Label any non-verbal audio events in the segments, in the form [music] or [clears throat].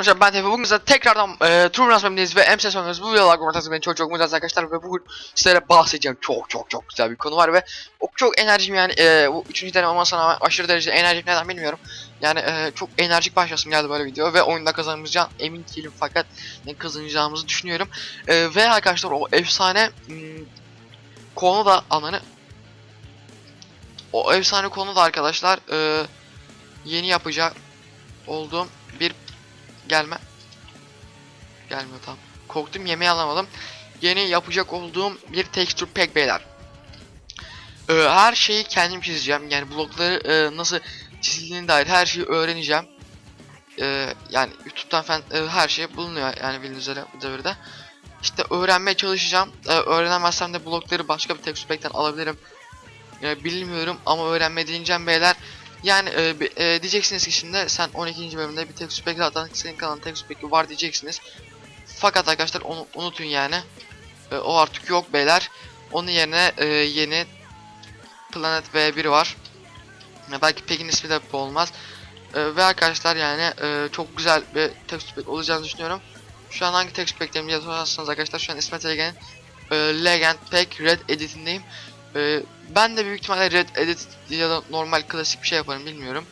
arkadaşlar ben Tefe bugün size tekrardan e, True Transfer'deyiz ve MC oynuyoruz. Bu videolar komentasyon beni çok çok mutlu arkadaşlar ve bugün sizlere bahsedeceğim çok çok çok güzel bir konu var ve o çok enerjim yani e, bu üçüncü deneme olmasına rağmen aşırı derecede enerjik neden bilmiyorum. Yani e, çok enerjik başlasım geldi böyle video ve oyunda kazanacağım emin değilim fakat yani kazanacağımızı düşünüyorum. E, ve arkadaşlar o efsane hmm, konu da ananı o efsane konu da arkadaşlar e, yeni yapacak olduğum gelme. Gelmiyor tam korktum yemeği alamadım. Yeni yapacak olduğum bir texture pack beyler. Ee, her şeyi kendim çizeceğim. Yani blokları e, nasıl çizildiğine dair her şeyi öğreneceğim. Ee, yani YouTube'dan falan e, her şey bulunuyor yani bildiğiniz üzere bu devirde işte öğrenmeye çalışacağım. Ee, öğrenemezsem de blokları başka bir texture pack'ten alabilirim. Ee, bilmiyorum ama öğrenme deneyeceğim beyler yani e, e, diyeceksiniz ki şimdi sen 12. bölümde bir tek spek zaten senin kanalın tek speki var diyeceksiniz. Fakat arkadaşlar onu unutun yani. E, o artık yok beyler. Onun yerine e, yeni Planet V1 var. Ya belki Pek'in ismi de bu olmaz. E, ve arkadaşlar yani e, çok güzel bir tek spek olacağını düşünüyorum. Şu an hangi tek speklerim diye sorarsanız arkadaşlar şu an İsmet Ege'nin e, Legend Pack Red Edit'indeyim. E, ben de büyük ihtimalle Red Edit ya da normal klasik bir şey yaparım bilmiyorum.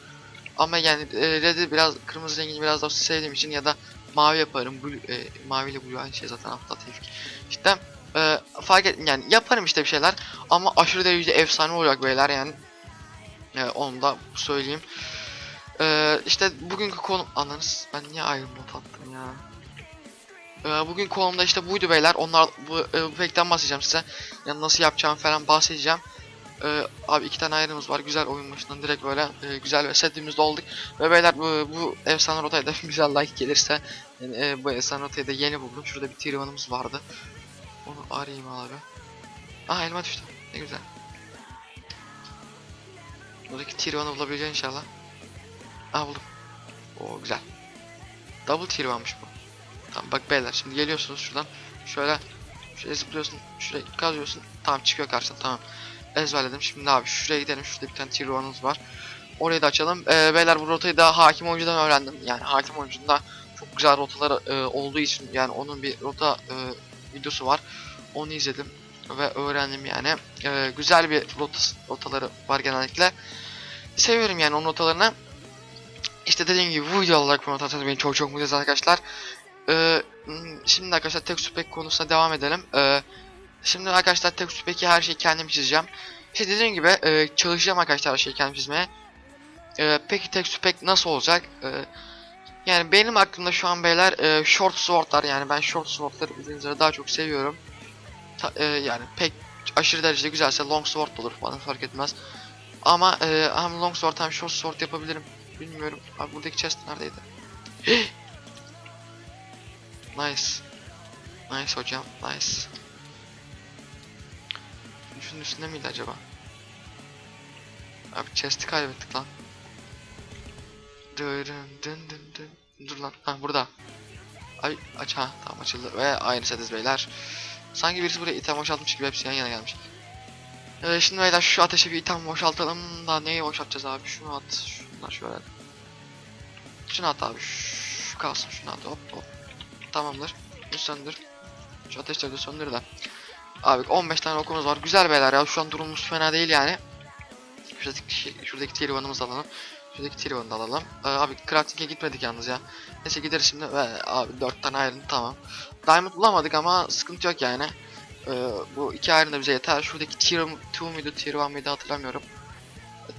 Ama yani e, Red'i biraz kırmızı rengini biraz daha sevdiğim için ya da mavi yaparım. Blue, e, mavi ile blue aynı şey zaten aptal tevfik. İşte e, fark et yani yaparım işte bir şeyler ama aşırı derecede efsane olacak beyler yani. E, onu da söyleyeyim. E, işte bugünkü konu ananız ben niye ayrı not attım ya. E, bugün konumda işte buydu beyler. Onlar bu, e, bu pack'ten bahsedeceğim size. Yani nasıl yapacağım falan bahsedeceğim. Ee, abi iki tane ayrımız var. Güzel oyun başından direkt böyle e, güzel ve setimiz olduk. Ve beyler bu, bu efsane rotaya da [laughs] güzel like gelirse yani, e, bu efsane rotayı da yeni buldum. Şurada bir T-Rone'umuz vardı. Onu arayayım abi. Aa elma düştü. Ne güzel. Buradaki T-Rone'u bulabileceğim inşallah. Aa buldum. Oo güzel. Double T-Rone'muş bu. Tamam bak beyler şimdi geliyorsunuz şuradan. Şöyle şuraya zıplıyorsun. Şuraya kazıyorsun. Tamam çıkıyor karşına tamam ezberledim. Şimdi abi şuraya gidelim. Şurada bir tane tier var. Orayı da açalım. Ee, beyler bu rotayı da hakim oyuncudan öğrendim. Yani hakim oyuncunda çok güzel rotalar e, olduğu için yani onun bir rota e, videosu var. Onu izledim ve öğrendim yani. E, güzel bir rota, rotaları var genellikle. Seviyorum yani onun rotalarını. İşte dediğim gibi bu video olarak promotasyon beni çok çok mutlu arkadaşlar. E, şimdi arkadaşlar tek süpek konusuna devam edelim. E, Şimdi arkadaşlar tek peki her şeyi kendim çizeceğim. İşte dediğim gibi e, çalışacağım arkadaşlar her şeyi kendim çizmeye. E, peki tek spek nasıl olacak? E, yani benim aklımda şu an beyler e, short swordlar yani ben short swordları bildiğiniz üzere daha çok seviyorum. Ta, e, yani pek aşırı derecede güzelse long sword olur bana fark etmez. Ama e, hem long sword hem short sword yapabilirim. Bilmiyorum. Abi buradaki chest neredeydi? [gasps] nice. Nice hocam. Nice. Şunun üstünde miydi acaba? Abi chest'i kaybettik lan. Dın dın dın dın. Dur lan. Ha burada. Ay aç ha tamam açıldı ve aynı setiz beyler. Sanki birisi buraya item boşaltmış gibi hepsi yan yana gelmiş. Ee, şimdi beyler şu ateşe bir item boşaltalım da neyi boşaltacağız abi? Şunu at. Şunlar şöyle. Şunu at abi. Şu kalsın şunu at hop hop. Tamamdır. Bu söndür. Şu ateşleri de söndür de. Abi 15 tane okumuz var. Güzel beyler ya. Şu an durumumuz fena değil yani. Şuradaki, şuradaki tier one'ımızı alalım. Şuradaki one'ı da alalım. Ee, abi crafting'e gitmedik yalnız ya. Neyse gideriz şimdi. Ve abi 4 tane iron tamam. Diamond bulamadık ama sıkıntı yok yani. Ee, bu iki iron da bize yeter. Şuradaki tier 2 muydu tier 1 mıydı hatırlamıyorum.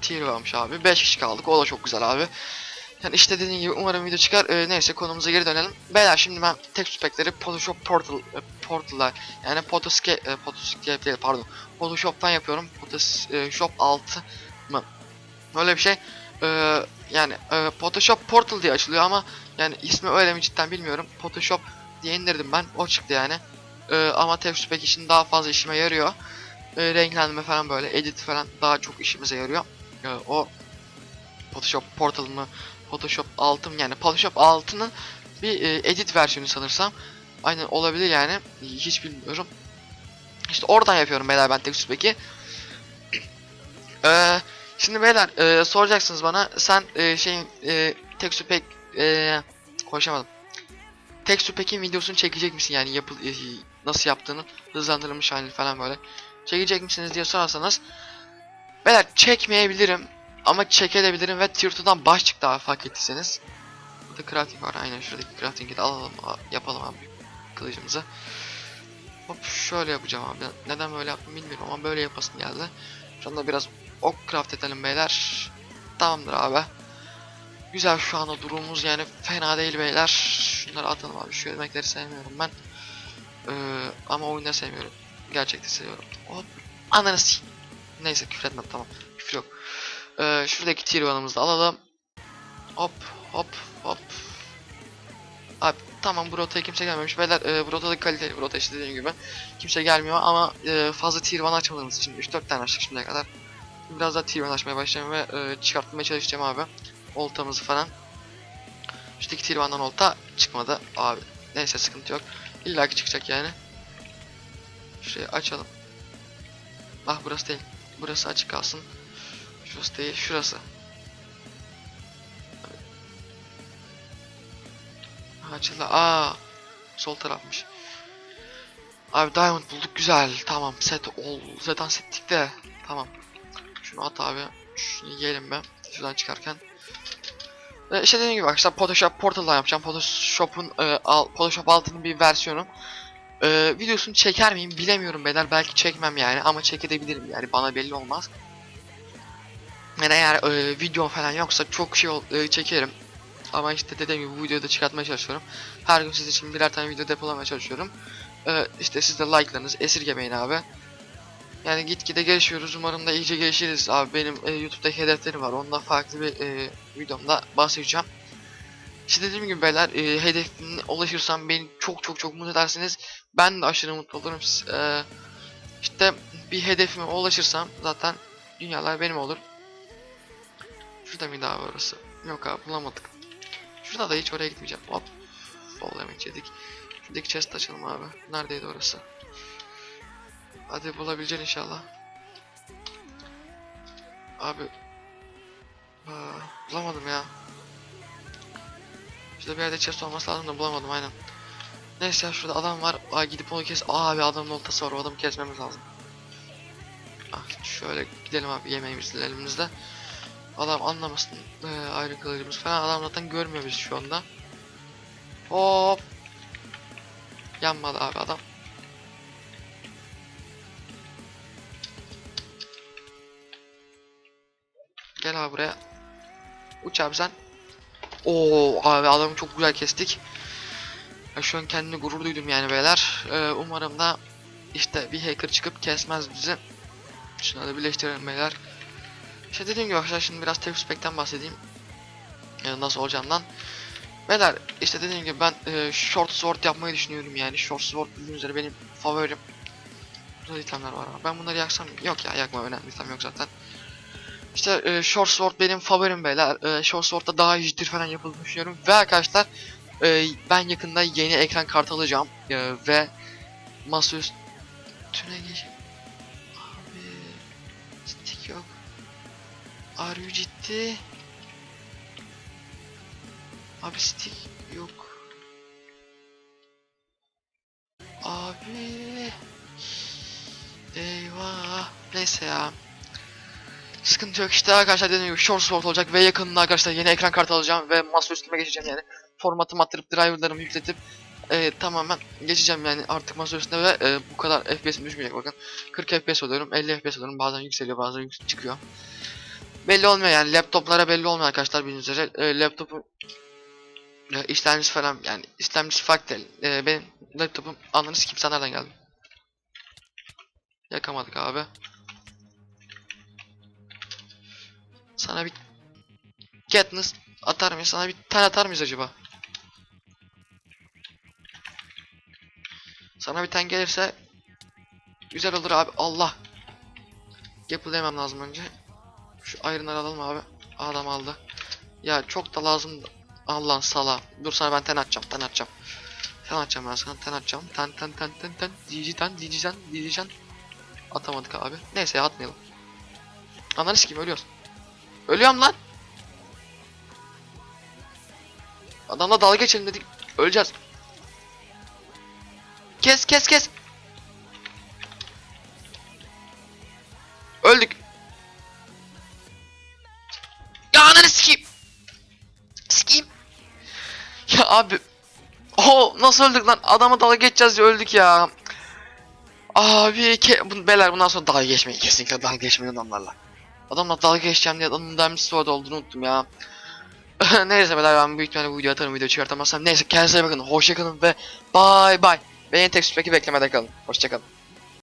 Tier 1'mış abi. 5 kişi kaldık. O da çok güzel abi. Yani işte dediğim gibi umarım video çıkar. Ee, neyse konumuza geri dönelim. Beyler şimdi ben text spekleri Photoshop Portal e, Portal'lar yani Photoscape e, Photoscape değil pardon. Photoshop'tan yapıyorum. Photoshop 6 mı? Öyle bir şey. Ee, yani e, Photoshop Portal diye açılıyor ama yani ismi öyle mi cidden bilmiyorum. Photoshop diye indirdim ben. O çıktı yani. Ee, ama text spek için daha fazla işime yarıyor. Ee, renklendirme falan böyle edit falan daha çok işimize yarıyor. Ee, o Photoshop Portal mı Photoshop 6 yani Photoshop 6'nın bir e, edit versiyonu sanırsam. Aynen olabilir yani. Hiç bilmiyorum. İşte oradan yapıyorum beyler ben tekstür peki. [clears throat] Ee, şimdi beyler e, soracaksınız bana sen e, şeyin e, tekstür pek e, konuşamadım. Texture Pack'in videosunu çekecek misin yani yapı e, nasıl yaptığını hızlandırılmış halini falan böyle çekecek misiniz diye sorarsanız Beyler çekmeyebilirim ama çekebilirim ve tier 2'dan baş çıktı abi fark ettiyseniz. Burada crafting var aynen şuradaki crafting'i de alalım yapalım abi kılıcımızı. Hop şöyle yapacağım abi. Neden böyle yaptım bilmiyorum ama böyle yapasım geldi. Şu anda biraz ok craft edelim beyler. Tamamdır abi. Güzel şu anda durumumuz yani fena değil beyler. Şunları atalım abi. Şu yemekleri sevmiyorum ben. Ee, ama oyunda sevmiyorum. Gerçekten seviyorum. Hop. Ananı Neyse küfür etmem tamam. Küfür yok. Ee, şuradaki tier alalım. Hop hop hop. Abi tamam bu rotaya kimse gelmemiş. Beyler e, bu rotadaki kaliteli bu rota işte dediğim gibi. Kimse gelmiyor ama e, fazla tier 1 açmadığımız için 3-4 tane açtık şimdiye kadar. Biraz daha tier 1 açmaya başlayacağım ve e, çıkartmaya çalışacağım abi. Oltamızı falan. Şuradaki tier 1'dan olta çıkmadı abi. Neyse sıkıntı yok. İlla ki çıkacak yani. Şurayı açalım. Ah burası değil. Burası açık kalsın. Şurası değil, şurası. Açıldı. Aa, sol tarafmış. Abi diamond bulduk güzel. Tamam set ol. Zaten settik de. Tamam. Şunu at abi. Şunu yiyelim be. Şuradan çıkarken. Ee, işte dediğim gibi arkadaşlar Photoshop Portal'dan yapacağım. Photoshop'un e, al, Photoshop altının bir versiyonu. Ee, videosunu çeker miyim bilemiyorum beyler. Belki çekmem yani ama çekebilirim yani bana belli olmaz. Yani eğer e, video falan yoksa çok şey e, çekerim. Ama işte dediğim gibi bu videoyu da çıkartmaya çalışıyorum. Her gün siz için birer tane video depolamaya çalışıyorum. Ee, işte siz de like'larınız esirgemeyin abi. Yani gitgide gelişiyoruz. Umarım da iyice gelişiriz abi. Benim e, YouTube'daki hedeflerim var. Ondan farklı bir e, videomda bahsedeceğim. İşte dediğim gibi beyler e, hedefine ulaşırsam beni çok çok çok mutlu edersiniz. Ben de aşırı mutlu olurum. S- E, işte bir hedefime ulaşırsam zaten dünyalar benim olur. Şurada mıydı abi orası? Yok abi bulamadık. Şurada da hiç oraya gitmeyeceğim. Hop. Bol yemek yedik. Şuradaki chest açalım abi. Neredeydi orası? Hadi bulabileceksin inşallah. Abi. Aa, bulamadım ya. Şurada bir yerde chest olması lazım da bulamadım aynen. Neyse ya şurada adam var. Aa, gidip onu kes. Aa abi adamın oltası var. O adamı kesmemiz lazım. Ah, şöyle gidelim abi yemeğimizi elimizde. Adam anlamasın ee, ayrı kılıcımız falan. Adam zaten görmüyor bizi şu anda. Hop. Yanmadı abi adam. Gel abi buraya. Uç abi sen. Oo abi adamı çok güzel kestik. Ya şu an kendimi gurur duydum yani beyler. Ee, umarım da işte bir hacker çıkıp kesmez bizi. Şunları birleştirelim beyler. İşte dediğim gibi arkadaşlar şimdi biraz tek spekten bahsedeyim. Ee, nasıl olacağından. Beyler işte dediğim gibi ben e, short sword yapmayı düşünüyorum yani. Short sword bildiğiniz üzere benim favorim. Burada itemler var ama ben bunları yaksam yok ya yakma önemli item yok zaten. İşte e, short sword benim favorim beyler. E, short sword'da daha jitter falan yapıldığını düşünüyorum. Ve arkadaşlar e, ben yakında yeni ekran kartı alacağım. E, ve masaüstüne geç. Abi stick yok. Are you ciddi? Abi stick yok. Abi. Eyvah. Neyse ya. Sıkıntı yok işte arkadaşlar dediğim gibi short sword olacak ve yakında arkadaşlar yeni ekran kartı alacağım ve masa üstüme geçeceğim yani. Formatımı attırıp driverlarımı yükletip e, tamamen geçeceğim yani artık masa üstüne ve e, bu kadar FPS'im düşmeyecek bakın. 40 FPS oluyorum 50 FPS oluyorum bazen yükseliyor bazen yük çıkıyor. Belli olmuyor yani laptoplara belli olmuyor arkadaşlar bildiğiniz üzere. E, laptopun e, işlemcisi falan yani işlemcisi farklı. E, benim laptopum anladınız kim sen nereden geldin? Yakamadık abi. Sana bir Katniss atar mıyız? Sana bir tane atar mıyız acaba? Sana bir tane gelirse güzel olur abi. Allah. Yapıl yemem lazım önce. Şu ayrınları alalım abi. Adam aldı. Ya çok da lazım. Allah'ın sala. Dur sana ben ten atacağım. Ten atacağım. Ten atacağım ben sana. Ten atacağım. Ten ten ten ten ten. Cici ten. Cici ten. Cici ten. Atamadık abi. Neyse ya atmayalım. Ananı sikeyim ölüyoruz. Ölüyorum lan. Adamla dalga geçelim dedik. Öleceğiz. Kes kes kes. Abi. Oh nasıl öldük lan? Adamı dalga geçeceğiz diye öldük ya. Abi ke bu, beyler bundan sonra dalga geçmeyin kesinlikle dalga geçmeyin adamlarla. Adamla dalga geçeceğim diye adamın demlisi orada olduğunu unuttum ya. [laughs] Neyse beyler ben büyük ihtimalle bu videoyu atarım video çıkartamazsam. Neyse kendinize bakın hoşçakalın ve bye. Ve yeni tekst peki beklemede kalın. Hoşçakalın.